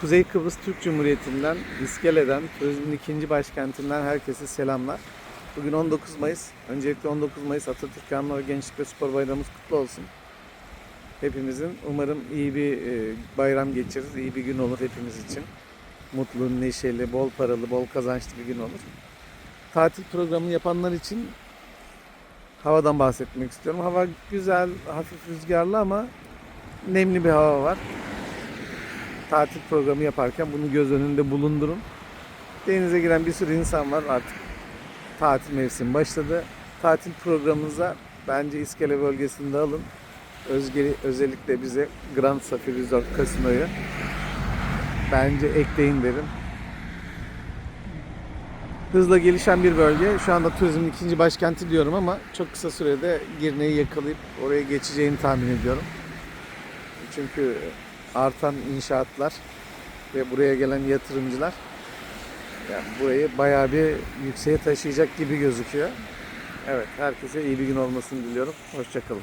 Kuzey Kıbrıs Türk Cumhuriyeti'nden, İskele'den, turizmin ikinci başkentinden herkese selamlar. Bugün 19 Mayıs. Öncelikle 19 Mayıs Atatürk Anma Gençlik ve Spor Bayramımız kutlu olsun. Hepimizin umarım iyi bir e, bayram geçiririz, iyi bir gün olur hepimiz için. Mutlu, neşeli, bol paralı, bol kazançlı bir gün olur. Tatil programını yapanlar için havadan bahsetmek istiyorum. Hava güzel, hafif rüzgarlı ama nemli bir hava var tatil programı yaparken bunu göz önünde bulundurun. Denize giren bir sürü insan var artık. Tatil mevsimi başladı. Tatil programınıza bence İskele bölgesinde alın. Özge, özellikle bize Grand Safari Resort Casino'yu bence ekleyin derim. Hızla gelişen bir bölge. Şu anda turizmin ikinci başkenti diyorum ama çok kısa sürede Girne'yi yakalayıp oraya geçeceğini tahmin ediyorum. Çünkü artan inşaatlar ve buraya gelen yatırımcılar yani burayı bayağı bir yükseğe taşıyacak gibi gözüküyor. Evet, herkese iyi bir gün olmasını diliyorum. Hoşçakalın.